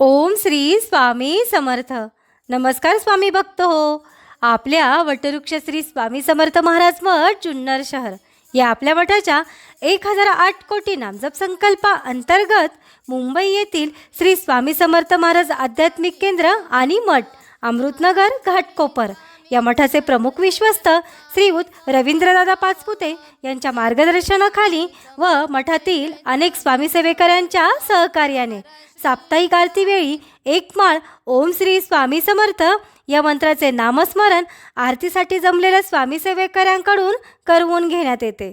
ओम श्री स्वामी समर्थ. नमस्कार स्वामी भक्त हो. आपल्या वटवृक्ष श्री स्वामी समर्थ महाराज मठ जुन्नर शहर. या आपल्या मठाच्या एक हजार आठ कोटी नामजप संकल्पा अंतर्गत मुंबई येथील श्री स्वामी समर्थ महाराज आध्यात्मिक केंद्र आणि मठ अमृतनगर घाटकोपर. या मठाचे प्रमुख विश्वस्त श्रीयुत रवींद्रदादा पाचपुते यांच्या मार्गदर्शनाखाली व मठातील अनेक स्वामी सेवेकरांच्या सहकार्याने साप्ताहिक आरतीवेळी एक माळ ओम श्री स्वामी समर्थ या मंत्राचे नामस्मरण आरतीसाठी जमलेल्या स्वामी सेवेकरांकडून करवून घेण्यात येते.